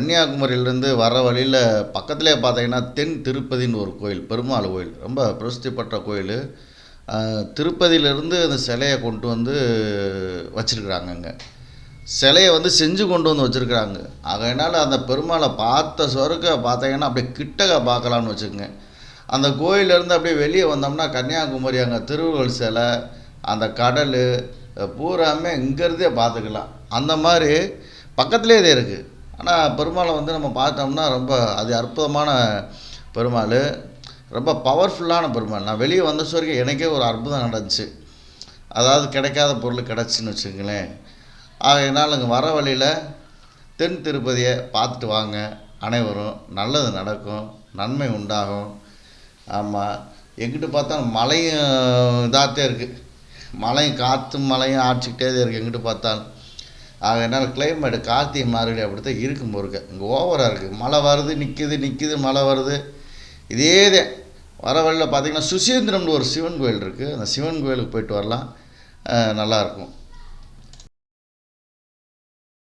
கன்னியாகுமரியிலேருந்து வர வழியில் பக்கத்துலேயே பார்த்தீங்கன்னா தென் திருப்பதின்னு ஒரு கோயில் பெருமாள் கோயில் ரொம்ப பிரசித்தி பெற்ற கோயில். திருப்பதியிலேருந்து அந்த சிலையை கொண்டு வந்து வச்சுருக்குறாங்க அங்கே சிலையை வந்து செஞ்சு கொண்டு வந்து வச்சுருக்குறாங்க. ஆகையினால் அந்த பெருமாளை பார்த்த சொருக்க பார்த்தீங்கன்னா அப்படியே கிட்டக்க பார்க்கலான்னு வச்சுக்கோங்க. அந்த கோயிலேருந்து அப்படியே வெளியே வந்தோம்னா கன்னியாகுமரி அங்கே திருவுருள் சிலை அந்த கடல் பூராமே இங்கேருந்தே பார்த்துக்கலாம். அந்த மாதிரி பக்கத்துலேயே இது இருக்குது ஆனால் பெருமாளை வந்து நம்ம பார்த்தோம்னா ரொம்ப அது அற்புதமான பெருமாள். ரொம்ப பவர்ஃபுல்லான பெருமாள். நான் வெளியே வந்த வரைக்கும் எனக்கே ஒரு அற்புதம் நடந்துச்சு. அதாவது கிடைக்காத பொருள் கிடச்சின்னு வச்சுக்கங்களேன். ஆகையினால் இங்கே வர வழியில் தென் திருப்பதியை பார்த்துட்டு வாங்க. அனைவரும் நல்லது நடக்கும். நன்மை உண்டாகும். ஆமாம் எங்கிட்டு பார்த்தா மழையும் இதாகத்தே இருக்குது மழையும் காற்றும் மழையும் ஆடிச்சிக்கிட்டே இருக்குது எங்கிட்டு பார்த்தாலும். ஆகையினால் கிளைமேட் கார்த்திகை மார்கழி அப்படி தான் இருக்கும் பொறுக்க இங்கே ஓவராக இருக்குது மழை வருது நிற்கிது நிற்கிது மழை வருது. இதே தான் வர வழியில் பார்த்திங்கன்னா சுசீந்திரம்னு ஒரு சிவன் கோயில் இருக்குது அந்த சிவன் கோயிலுக்கு போயிட்டு வரலாம். நல்லாயிருக்கும்